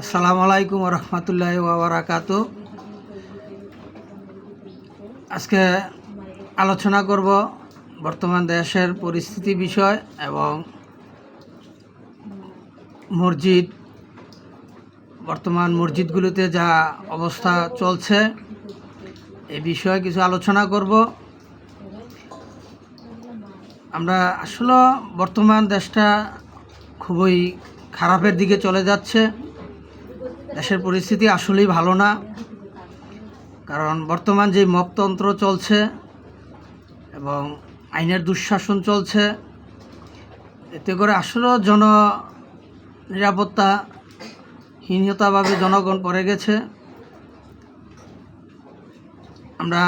আসসালামু আলাইকুম রহমতুল্লাহ ওবরাকাত আজকে আলোচনা করব বর্তমান দেশের পরিস্থিতি বিষয় এবং মসজিদ, বর্তমান মসজিদগুলোতে যা অবস্থা চলছে এই বিষয়ে কিছু আলোচনা করব। আমরা আসলে বর্তমান দেশটা খুবই খারাপের দিকে চলে যাচ্ছে। দেশের পরিস্থিতি আসলেই ভালো না। কারণ বর্তমান যে মপতন্ত্র চলছে এবং আইনের দুঃশাসন চলছে, এতে করে আসলেও জন নিরাপত্তা হীনতাভাবে জনগণ পড়ে গেছে। আমরা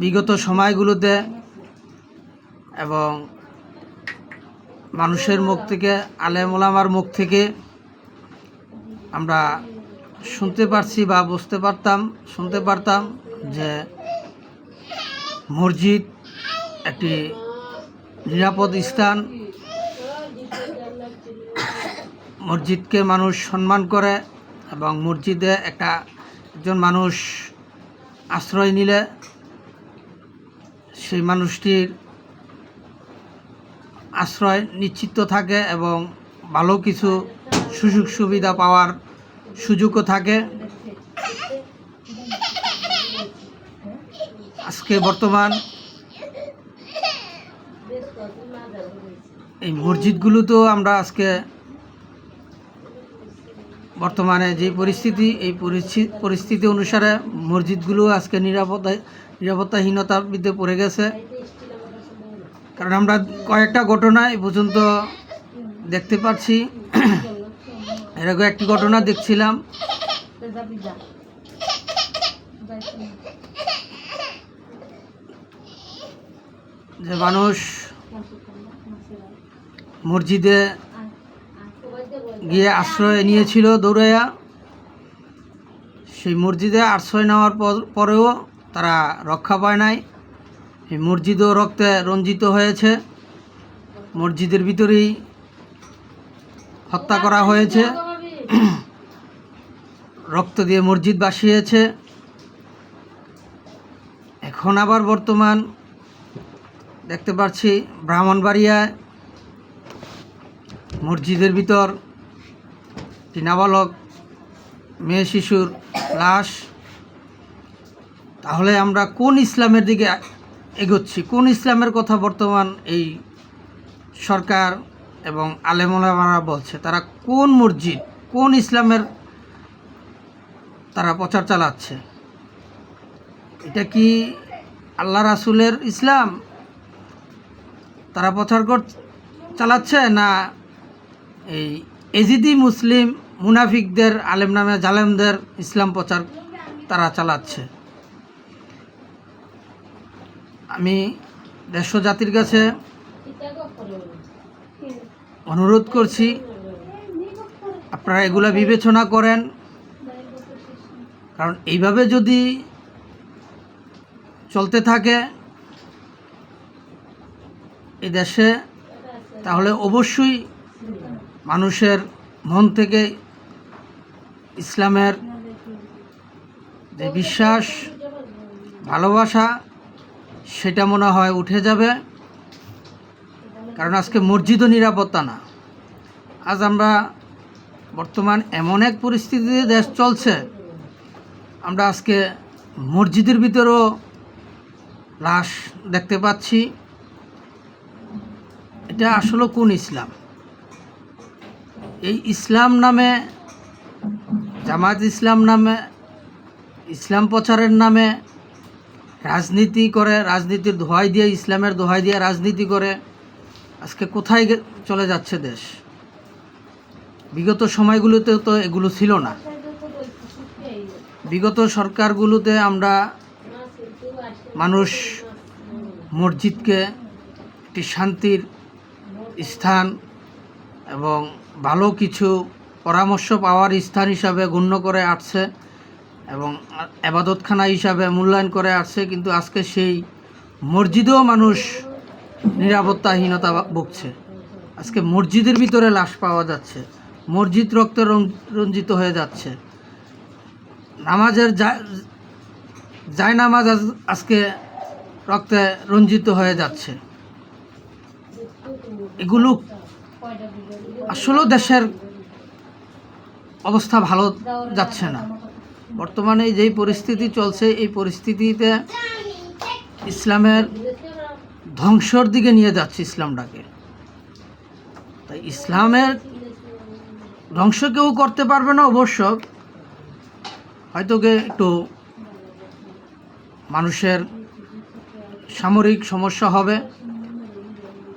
বিগত সময়গুলোতে এবং মানুষের মুখ থেকে, আলেম ওলামার মুখ থেকে আমরা শুনতে পারছি বা বুঝতে পারতাম, শুনতে পারতাম যে মসজিদ একটি নিরাপদ স্থান। মসজিদকে মানুষ সম্মান করে এবং মসজিদে একটা একজন মানুষ আশ্রয় নিলে সেই মানুষটির আশ্রয় নিশ্চিত থাকে এবং ভালো কিছু সুযোগ সুবিধা পাওয়ার সুযোগও থাকে। আজকে বর্তমান এই মসজিদগুলোতেও আমরা আজকে বর্তমানে যে পরিস্থিতি, এই পরিস্থিতি পরিস্থিতি অনুসারে মসজিদগুলো আজকে নিরাপত্তা নিরাপত্তাহীনতার মধ্যে পড়ে গেছে। কারণ আমরা কয়েকটা ঘটনা এ পর্যন্ত দেখতে পাচ্ছি। এরকম একটি ঘটনা দেখছিলাম। যে মানুষ মসজিদে গিয়ে আশ্রয় নিয়েছিল দৌড়াইয়া। সেই মসজিদে আশ্রয় নেওয়ার পর- পরেও তারা রক্ষা পায় নাই। এই মসজিদও রক্তে রঞ্জিত হয়েছে। মসজিদের ভিতরেই হত্যা করা হয়েছে। রক্ত দিয়ে মসজিদ বাসিয়েছে এখন আবার বর্তমান দেখতে পাচ্ছি ব্রাহ্মণবাড়িয়ায় মসজিদের ভিতর একটি নাবালক মেয়ে শিশুর লাশ। তাহলে আমরা কোন ইসলামের দিকে এগোচ্ছি। কোন ইসলামের কথা বর্তমান এই সরকার এবং আলেমোলামারা বলছে? তারা কোন মসজিদ, কোন ইসলামের তারা প্রচার চালাচ্ছে? এটা কি আল্লাহ রাসুলের ইসলাম? তারা প্রচার কর, চালাচ্ছে না এই এজিদি মুসলিম মুনাফিকদের, আলেম নামে জালেমদের ইসলাম প্রচার তারা চালাচ্ছে? আমি দেশ জাতির কাছে অনুরোধ করছি, আপনারা এগুলা বিবেচনা করেন। কারণ এইভাবে যদি চলতে থাকে এই দেশে, তাহলে অবশ্যই মানুষের মন থেকে ইসলামের যে বিশ্বাস, ভালোবাসা সেটা মনে হয় উঠে যাবে। কারণ আজকে মসজিদও নিরাপত্তা না। আজ আমরা বর্তমান এমন এক পরিস্থিতিতে দেশ চলছে। আমরা আজকে মসজিদের ভিতরেও লাশ দেখতে পাচ্ছি। এটা আসলে কোন ইসলাম? এই ইসলাম নামে জামাত ইসলাম নামে, ইসলাম প্রচারের নামে রাজনীতি করে, রাজনীতির দোহাই দিয়ে, ইসলামের দোহাই দিয়ে রাজনীতি করে, আজকে কোথায় চলে যাচ্ছে দেশ? বিগত সময়গুলোতে তো এগুলো ছিল না। বিগত সরকারগুলোতে আমরা মানুষ মসজিদকে একটি শান্তির স্থান এবং ভালো কিছু পরামর্শ পাওয়ার স্থান হিসাবে গণ্য করে আসছে। এবং আবাদতখানা হিসাবে মূল্যায়ন করে আসছে, কিন্তু আজকে সেই মসজিদেও মানুষ নিরাপত্তাহীনতা ভুগছে। আজকে মসজিদের ভিতরে লাশ পাওয়া যাচ্ছে, মসজিদ রক্তে রঞ্জিত হয়ে যাচ্ছে। নামাজের যায় নামাজ আজ- আজকে রক্তে রঞ্জিত হয়ে যাচ্ছে। এগুলো আসলেও দেশের অবস্থা ভালো যাচ্ছে না। বর্তমানে যেই পরিস্থিতি চলছে, এই পরিস্থিতিতে ইসলামের ধ্বংসর দিকে নিয়ে যাচ্ছে ইসলামটাকে। তাই ইসলামের ধ্বংস কেউ করতে পারবে না অবশ্য। হয়তো একটু মানুষের সামরিক সমস্যা হবে।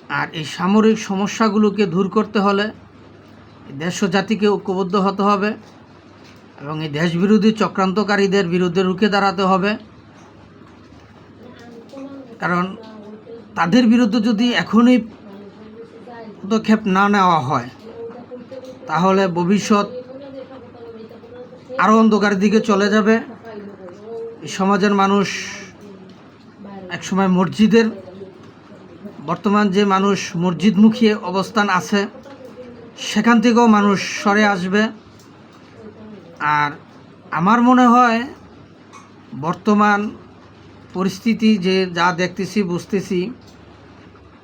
আর এই সামরিক সমস্যাগুলোকে দূর করতে হলে দেশ জাতিকে ঐক্যবদ্ধ হতে হবে। এবং এই দেশবিরোধী চক্রান্তকারীদের বিরুদ্ধে রুখে দাঁড়াতে হবে। কারণ তাদের বিরুদ্ধে যদি এখনই পদক্ষেপ না নেওয়া হয়, তাহলে ভবিষ্যৎ আরও অন্ধকারের দিকে চলে যাবে। সমাজের মানুষ একসময় মসজিদের, বর্তমান যে মানুষ মসজিদমুখী অবস্থান আছে, সেখান থেকেও মানুষ সরে আসবে। আর আমার মনে হয় বর্তমান পরিস্থিতি যে যা দেখতেছি, বুঝতেছি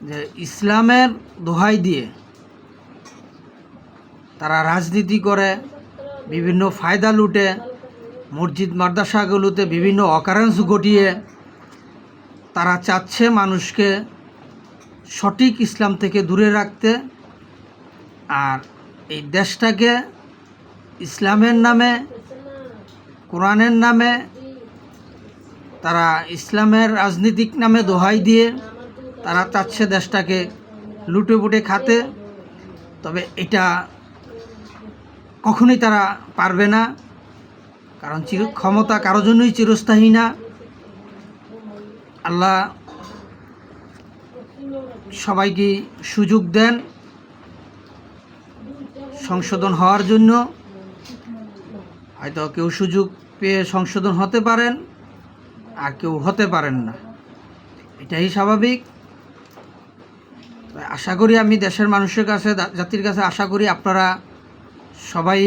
যে ইসলামের দোহাই দিয়ে তারা রাজনীতি করে, বিভিন্ন ফায়দা লুটে, মসজিদ, মাদ্রাসাগুলোতে বিভিন্ন অকারেন্স ঘটিয়ে তারা চাচ্ছে মানুষকে সঠিক ইসলাম থেকে দূরে রাখতে। আর এই দেশটাকে ইসলামের নামে, কোরআনের নামে, তারা ইসলামের রাজনীতিক নামে দোহাই দিয়ে তারা চাচ্ছে দেশটাকে লুটে পুটে খাতে। তবে এটা কখনোই তারা পারবে না, কারণ চির, ক্ষমতা কারও জন্যই চিরস্থায়ী না। আল্লাহ সবাইকে সুযোগ দেন সংশোধন হওয়ার জন্য। হয়তো কেউ সুযোগ পেয়ে সংশোধন হতে পারেন, আর কেউ হতে পারেন না। এটাই স্বাভাবিক। আশা করি আমি দেশের মানুষের কাছে জাতির কাছে আশা করি আপনারা সবাই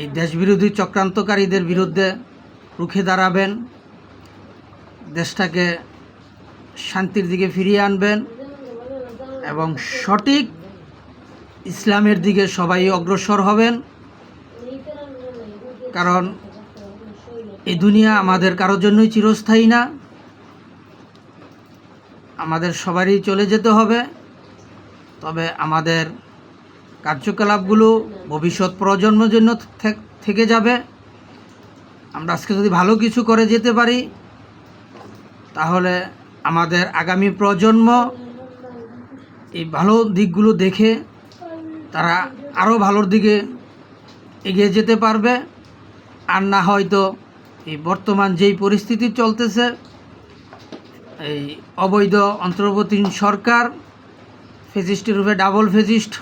এই দেশবিরোধী চক্রান্তকারীদের বিরুদ্ধে রুখে দাঁড়াবেন, দেশটাকে শান্তির দিকে ফিরিয়ে আনবেন এবং সঠিক ইসলামের দিকে সবাই অগ্রসর হবেন। কারণ এই দুনিয়া আমাদের কারোর জন্যই চিরস্থায়ী না। আমাদের সবারই চলে যেতে হবে। তবে আমাদের কার্যকলাপগুলো ভবিষ্যৎ প্রজন্মের জন্য থেকে যাবে। আমরা আজকে যদি ভালো কিছু করে যেতে পারি, তাহলে আমাদের আগামী প্রজন্ম এই ভালো দিকগুলো দেখে তারা আরও ভালোর দিকে এগিয়ে যেতে পারবে। আর না হয়তো এই বর্তমান যেই পরিস্থিতি চলতেছে, এই অবৈধ অন্তর্বর্তী সরকার ফেজিস্টের রূপে ডাবল ফেজিস্ট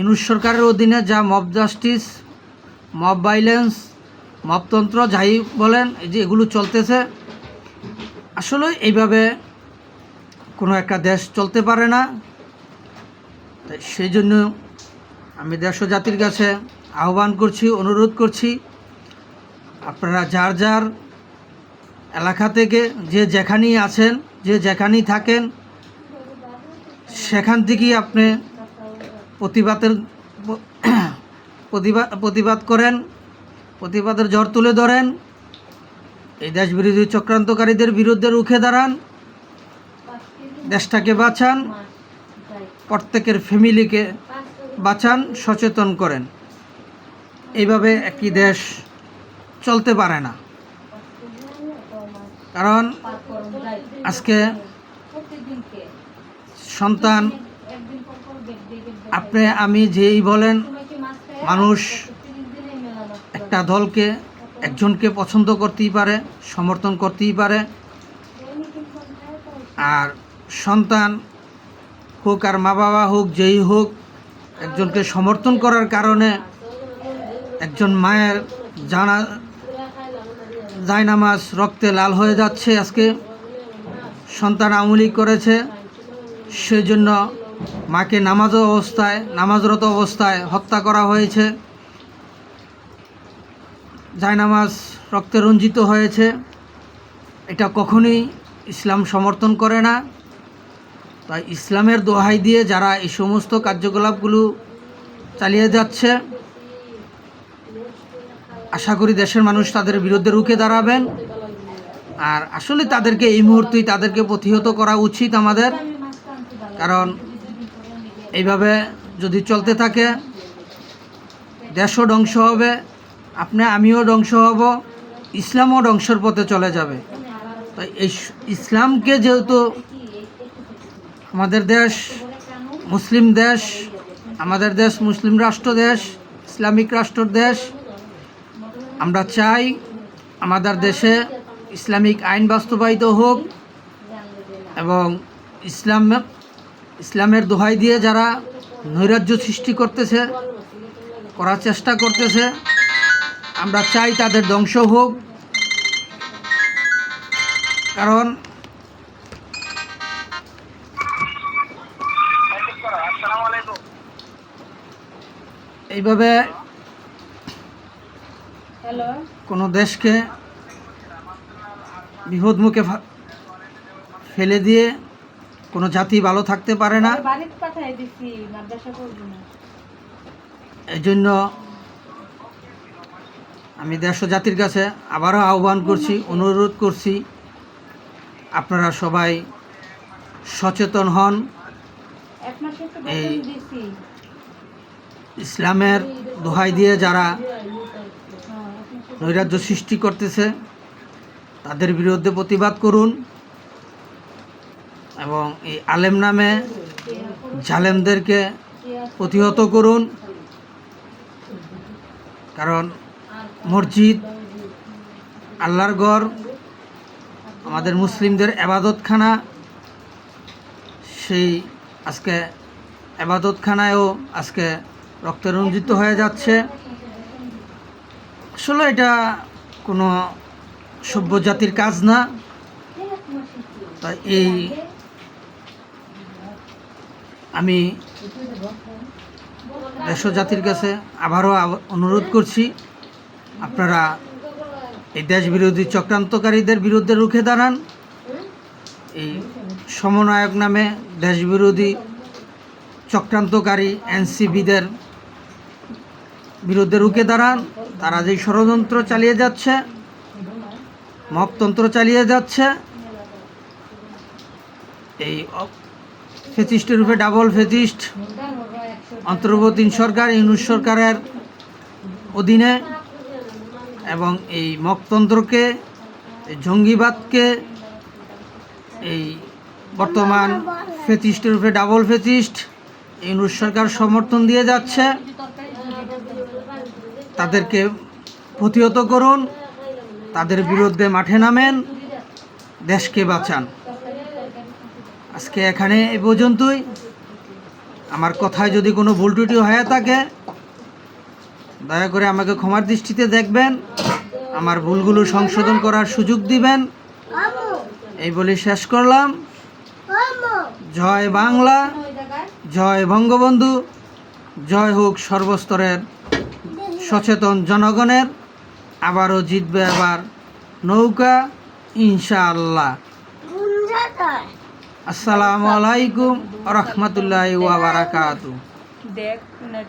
ইনুস সরকারের অধীনে যা মব জাস্টিস মব ভাইলেন্স মবতন্ত্র যাই বলেন, এই যে এগুলো চলতেছে, আসলে এইভাবে কোনো একটা দেশ চলতে পারে না। তাই সেই জন্য আমি দেশ জাতির কাছে আহ্বান করছি, অনুরোধ করছি আপনারা যার যার এলাকা থেকে যে যেখানেই আছেন, যে যেখানেই থাকেন, সেখান থেকেই আপনি প্রতিবাদের প্রতিবাদ প্রতিবাদ করেন, প্রতিবাদের জ্বর তুলে ধরেন, এই দেশবিরোধী চক্রান্তকারীদের বিরুদ্ধে রুখে দাঁড়ান, দেশটাকে বাঁচান, প্রত্যেকের ফ্যামিলিকে বাঁচান, সচেতন করেন। এইভাবে একটি দেশ চলতে পারে না। কারণ আজকে সন্তান, আপনি, আমি যেই বলেন, মানুষ একটা দলকে, একজনকে পছন্দ করতেই পারে, সমর্থন করতেই পারে। আর সন্তান হোক আর মা বাবা হোক, যেই হোক, একজনকে সমর্থন করার কারণে একজন মায়ের জানা জায়নামাজ রক্তে লাল হয়ে যাচ্ছে আজকে। সন্তান আমলি করেছে। সেই জন্য মাকে নামাজ অবস্থায়, নামাজরত অবস্থায় হত্যা করা হয়েছে। জায়নামাজ রক্তে রঞ্জিত হয়েছে। এটা কখনোই ইসলাম সমর্থন করে না। তাই ইসলামের দোহাই দিয়ে যারা এই সমস্ত কার্যকলাপগুলো চালিয়ে যাচ্ছে আশা করি দেশের মানুষ তাদের বিরুদ্ধে রুখে দাঁড়াবেন। আর আসলে তাদেরকে এই মুহূর্তেই তাদেরকে প্রতিহত করা উচিত আমাদের। কারণ এইভাবে যদি চলতে থাকে, দেশও ধ্বংস হবে, আপনি আমিও ধ্বংস হব, ইসলামও ধ্বংসের পথে চলে যাবে। তাই এই ইসলামকে যেহেতু আমাদের দেশ মুসলিম দেশ, আমাদের দেশ মুসলিম রাষ্ট্র দেশ, ইসলামিক রাষ্ট্র দেশ আমরা চাই আমাদের দেশে ইসলামিক আইন বাস্তবায়িত হোক এবং ইসলাম ইসলামের দোহাই দিয়ে যারা নৈরাজ্য সৃষ্টি করতেছে, করার চেষ্টা করতেছে, আমরা চাই তাদের ধ্বংস হোক। কারণ এইভাবে কোনো দেশকে বিপদমুখে ফা- ফেলে দিয়ে কোনো জাতি ভালো থাকতে পারে না। এই জন্য আমি দেশ জাতির কাছে আবারও আহ্বান করছি অনুরোধ করছি। আপনারা সবাই সচেতন হন। এই- ইসলামের দোহাই দিয়ে যারা নৈরাজ্য সৃষ্টি করতেছে, তাদের বিরুদ্ধে প্রতিবাদ করুন এবং এই আলেম নামে জালেমদেরকে প্রতিহত করুন। কারণ মসজিদ, আল্লাহর ঘর, আমাদের মুসলিমদের এবাদতখানা সেই আজকে এবাদতখানায়ও আজকে রক্তে রঞ্জিত হয়ে যাচ্ছে। আসলে এটা কোনো সভ্য জাতির কাজ না। তাই এই আমি দেশ জাতির কাছে আবারও অনুরোধ করছি, আপনারা এই দেশ বিরোধী চক্রান্তকারীদের বিরুদ্ধে রুখে দাঁড়ান। এই সমন্বয়ক নামে দেশ বিরোধী চক্রান্তকারী এনসিবিদের বিরুদ্ধে রুখে দাঁড়ান। তারা যে ষড়যন্ত্র চালিয়ে যাচ্ছে মকতন্ত্র চালিয়ে যাচ্ছে, এই ফেসিস্টের রূপে ডাবল ফেসিস্ট অন্তর্বর্তী সরকার, ইউনুস সরকারের অধীনে এবং এই মকতন্ত্রকে জঙ্গিবাদকে, এই বর্তমান ফেসিস্টের রূপে ডাবল ফেসিস্ট ইউনুস সরকার সমর্থন দিয়ে যাচ্ছে। তাদেরকে প্রতিহত করুন, তাদের বিরুদ্ধে মাঠে নামেন, দেশকে বাঁচান। আজকে এখানে এ পর্যন্তই। আমার কথায় যদি কোনো ভুল ত্রুটি হয়ে থাকে, দয়া করে আমাকে ক্ষমার দৃষ্টিতে দেখবেন, আমার ভুলগুলো সংশোধন করার সুযোগ দিবেন। এই বলে শেষ করলাম। জয় বাংলা, জয় বঙ্গবন্ধু, জয় হোক সর্বস্তরের সচেতন জনগণের আবারও জিতবে আবার নৌকা ইনশাআল্লাহ। আসসালামু আলাইকুম রহমতুল্লাহ ওয়াবারাকাতু দেখ